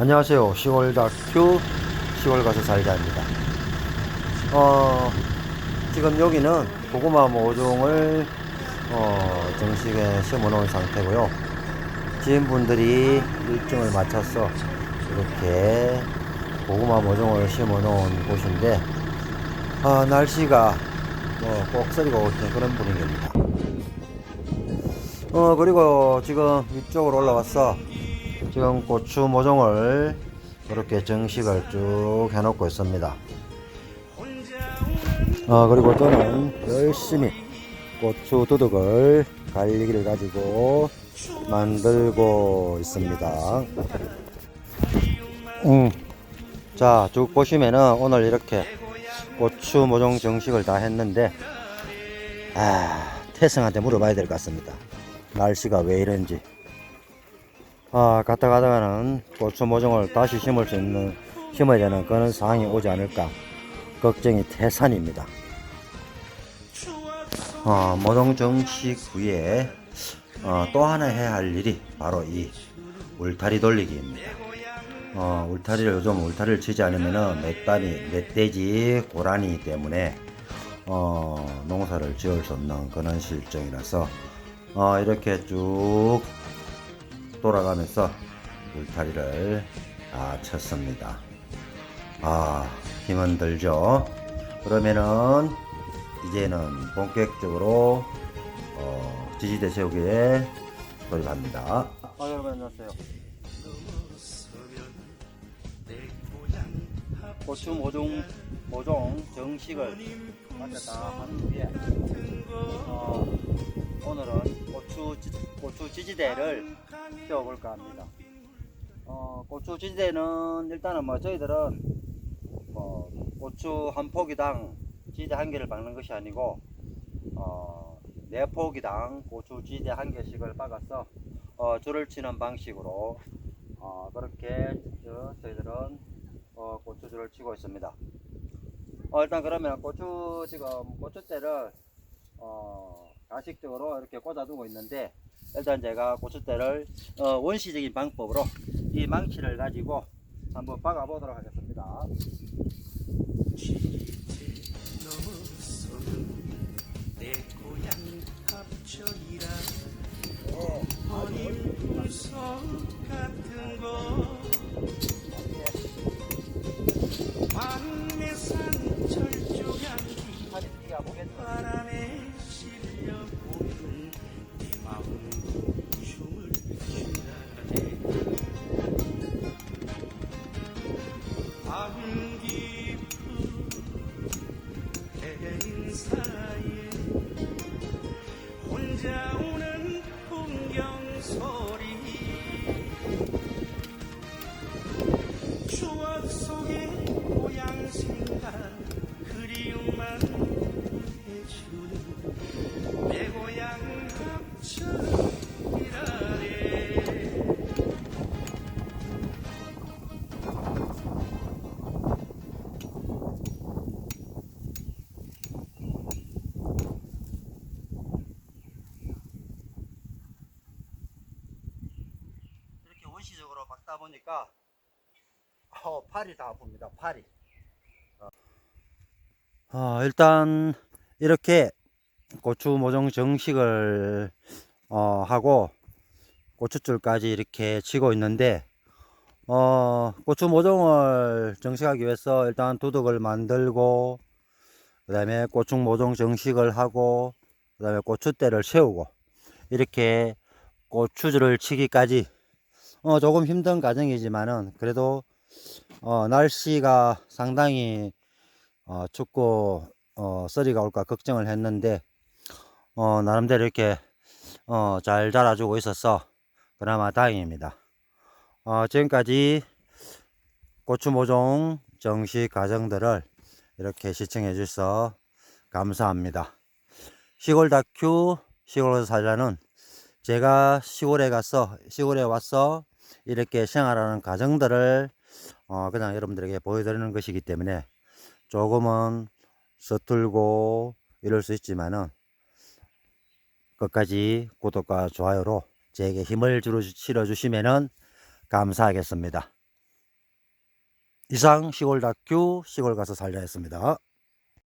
안녕하세요. 시골 다큐 시골 가서 살자입니다. 어, 지금 여기는 고구마 모종을 어, 정식에 심어 놓은 상태고요. 지인분들이 일정을 맞춰서 이렇게 고구마 모종을 심어 놓은 곳인데 아, 날씨가 뭐 꼭 서리가 오는 그런 분위기입니다. 어, 그리고 지금 이쪽으로 올라왔어. 지금 고추 모종을 이렇게 정식을 쭉 해놓고 있습니다. 어, 그리고 저는 열심히 고추 두둑을 갈리기를 가지고 만들고 있습니다. 음. 자, 쭉 보시면은 오늘 이렇게 고추 모종 정식을 다 했는데, 아, 태승한테 물어봐야 될 것 같습니다. 날씨가 왜 이런지. 아, 갔다 가다가는 고추 모종을 다시 심을 수 있는, 심어야 되는 그런 상황이 오지 않을까. 걱정이 태산입니다. 어, 모종 정식 후에 어, 또 하나 해야 할 일이 바로 이 울타리 돌리기입니다. 어, 울타리를 요즘 울타리를 치지 않으면은 멧단이, 멧돼지, 고라니 때문에 어, 농사를 지을 수 없는 그런 실정이라서 어, 이렇게 쭉 돌아가면서 울타리를 다 쳤습니다. 아, 힘은 들죠? 그러면은 이제는 본격적으로 어, 지지대 세우기에 돌입합니다. 아, 여러분 안녕하세요. 고추 모종 모종 정식을 마쳤다 한 후에 어, 오늘은 고추 지- 고추 지지대를 세워볼까 합니다. 어, 고추 지지대는 일단은 뭐 저희들은 뭐 고추 한 포기당 지지대 한 개를 박는 것이 아니고 어, 네 포기당 고추 지지대 한 개씩을 박아서 어, 줄을 치는 방식으로 어, 그렇게 저, 저희들은 어, 고추줄을 치고 있습니다. 어, 일단 그러면 고추 지금 고추대를 어, 가식적으로 이렇게 꽂아두고 있는데 일단 제가 고추대를 어, 원시적인 방법으로 이 망치를 가지고 한번 박아 보도록 하겠습니다. 내 고향 밤 깊은 해인 사이에 혼자 우는 풍경 소리. 추억 속에 고향 생각 그리움만 해주는 다 보니까 어, 팔이 다 아픕니다. 팔이. 어, 일단 이렇게 고추 모종 정식을 어, 하고 고추줄까지 이렇게 치고 있는데 어, 고추 모종을 정식하기 위해서 일단 두둑을 만들고 그 다음에 고추 모종 정식을 하고 그 다음에 고추대를 세우고 이렇게 고추줄을 치기까지 어, 조금 힘든 과정이지만은 그래도 어, 날씨가 상당히 어, 춥고 어, 썰이가 올까 걱정을 했는데 어, 나름대로 이렇게 어, 잘 자라주고 있어서 그나마 다행입니다. 어, 지금까지 고추 모종 정식 과정들을 이렇게 시청해 주셔서 감사합니다. 시골 다큐 시골에서 살자는 제가 시골에 가서 시골에 와서 이렇게 생활하는 과정들을 어, 그냥 여러분들에게 보여드리는 것이기 때문에 조금은 서툴고 이럴 수 있지만은 끝까지 구독과 좋아요로 제게 힘을 주러 실어 주시면은 감사하겠습니다. 이상 시골 다큐 시골 가서 살자였습니다.